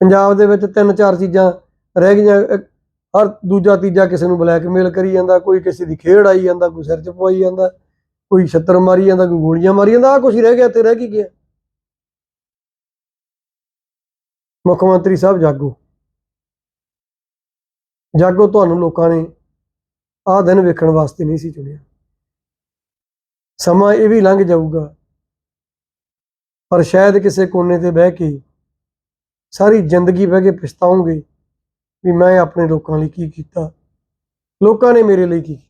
ਪੰਜਾਬ ਦੇ ਵਿੱਚ ਤਿੰਨ ਚਾਰ ਚੀਜ਼ਾਂ ਰਹਿ ਗਈਆਂ ਹਰ ਦੂਜਾ ਤੀਜਾ ਕਿਸੇ ਨੂੰ ਬਲੈਕਮੇਲ ਕਰੀ ਜਾਂਦਾ, ਕੋਈ ਕਿਸੇ ਦੀ ਖੇਡ ਆਈ ਜਾਂਦਾ, ਕੋਈ ਸਿਰ 'ਚ ਪਵਾਈ ਜਾਂਦਾ। ਕੋਈ ਛੱਤਰ ਮਾਰੀ ਜਾਂਦਾ, ਕੋਈ ਗੋਲੀਆਂ ਮਾਰੀ ਜਾਂਦਾ ਆ ਕੁਛ ਰਹਿ ਗਿਆ ਤੇ ਰਹਿ ਕੀ ਗਿਆ? ਮੁੱਖ ਮੰਤਰੀ ਸਾਹਿਬ, ਜਾਗੋ। ਜਾਗੋ, ਤੁਹਾਨੂੰ ਲੋਕਾਂ ਨੇ ਆਹ ਦਿਨ ਵੇਖਣ ਵਾਸਤੇ ਨਹੀਂ ਸੀ ਚੁਣਿਆ। ਸਮਾਂ ਇਹ ਵੀ ਲੰਘ ਜਾਊਗਾ, ਪਰ ਸ਼ਾਇਦ ਕਿਸੇ ਕੋਨੇ ਤੇ ਬਹਿ ਕੇ ਸਾਰੀ ਜ਼ਿੰਦਗੀ ਬਹਿ ਕੇ ਪਛਤਾਉਂਗੇ ਵੀ ਮੈਂ ਆਪਣੇ ਲੋਕਾਂ ਲਈ ਕੀ ਕੀਤਾ? ਲੋਕਾਂ ਨੇ ਮੇਰੇ ਲਈ ਕੀ ਕੀਤਾ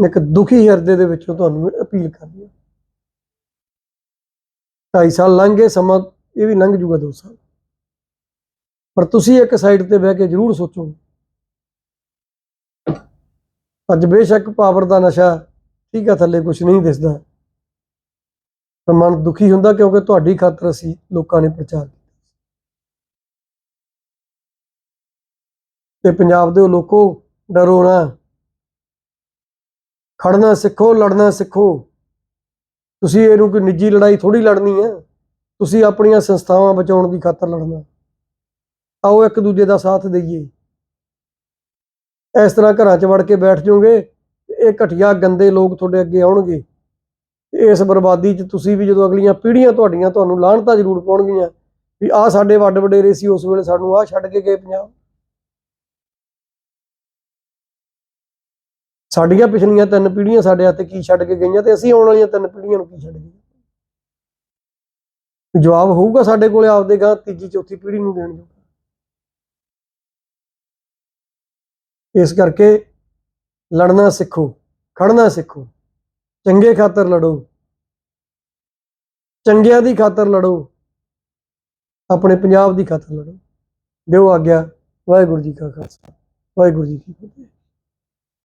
ਇੱਕ ਦੁਖੀ ਹਿਰਦੇ ਦੇ ਵਿੱਚੋਂ ਤੁਹਾਨੂੰ ਅਪੀਲ ਕਰਨੀ ਹੈ। ਢਾਈ ਸਾਲ ਲੰਘ ਗਏ, ਸਮਾਂ ਇਹ ਵੀ ਲੰਘ ਜੂਗਾ ਦੋ ਸਾਲ। ਪਰ ਤੁਸੀਂ ਇੱਕ ਸਾਈਡ ਤੇ ਬਹਿ ਕੇ ਜ਼ਰੂਰ ਸੋਚੋ। ਅੱਜ ਬੇਸ਼ੱਕ ਪਾਵਰ ਦਾ ਨਸ਼ਾ ਠੀਕ ਆ, ਥੱਲੇ ਕੁਝ ਨਹੀਂ ਦਿਸਦਾ। ਪਰ ਮਨ ਦੁਖੀ ਹੁੰਦਾ ਕਿਉਂਕਿ ਤੁਹਾਡੀ ਖਾਤਰ ਅਸੀਂ ਲੋਕਾਂ ਨੇ ਪ੍ਰਚਾਰ ਕੀਤਾ ਤੇ ਪੰਜਾਬ ਦੇ ਲੋਕੋ, ਡਰੋ ਨਾ। ਖੜਨਾ ਸਿੱਖੋ, ਲੜਨਾ ਸਿੱਖੋ। ਤੁਸੀਂ ਇਹਨੂੰ ਕੋਈ ਨਿੱਜੀ ਲੜਾਈ ਥੋੜੀ ਲੜਨੀ ਹੈ। ਤੁਸੀਂ ਆਪਣੀਆਂ ਸੰਸਥਾਵਾਂ ਬਚਾਉਣ ਦੀ ਖਾਤਰ ਲੜਨਾ। ਆਓ ਇੱਕ ਦੂਜੇ ਦਾ ਸਾਥ ਦਈਏ। ਇਸ ਤਰ੍ਹਾਂ ਘਰਾਂ 'ਚ ਵੜ ਕੇ ਬੈਠ ਜਾਓਗੇ ਇਹ ਘਟੀਆ ਗੰਦੇ ਲੋਕ ਤੁਹਾਡੇ ਅੱਗੇ ਆਉਣਗੇ। ਇਸ ਬਰਬਾਦੀ 'ਚ ਤੁਸੀਂ ਵੀ ਜਦੋਂ ਅਗਲੀਆਂ ਪੀੜ੍ਹੀਆਂ ਤੁਹਾਡੀਆਂ ਤੁਹਾਨੂੰ ਲਾਹਣਤਾਂ ਜ਼ਰੂਰ ਪਾਉਣਗੀਆਂ, ਵੀ ਆਹ ਸਾਡੇ ਵੱਡ ਵਡੇਰੇ ਸੀ, ਉਸ ਵੇਲੇ ਸਾਨੂੰ ਆਹ ਛੱਡ ਕੇ ਗਏ ਪੰਜਾਬ ਸਾਡੀਆਂ ਪਿਛਲੀਆਂ ਤਿੰਨ ਪੀੜ੍ਹੀਆਂ ਸਾਡੇ ਹੱਥ ਕੀ ਛੱਡ ਕੇ ਗਈਆਂ ਤੇ ਅਸੀਂ ਆਉਣ ਵਾਲੀਆਂ ਤਿੰਨ ਪੀੜ੍ਹੀਆਂ ਨੂੰ ਕੀ ਛੱਡ ਗਏ? ਜਵਾਬ ਹੋਊਗਾ ਸਾਡੇ ਕੋਲੇ ਆਪਦੇ ਗਾਂ ਤੀਜੀ ਚੌਥੀ ਪੀੜ੍ਹੀ ਨੂੰ ਦੇਣ ਜੋਗਾ। ਇਸ ਕਰਕੇ ਲੜਨਾ ਸਿੱਖੋ, ਖੜਨਾ ਸਿੱਖੋ, ਚੰਗੇ ਖਾਤਰ ਲੜੋ, ਚੰਗਿਆਂ ਦੀ ਖਾਤਰ ਲੜੋ, ਆਪਣੇ ਪੰਜਾਬ ਦੀ ਖਾਤਰ ਲੜੋ। ਦਿਓ ਆਗਿਆ, ਵਾਹਿਗੁਰੂ ਜੀ ਕਾ ਖਾਲਸਾ, ਵਾਹਿਗੁਰੂ ਜੀ ਕੀ ਫਤਿਹ।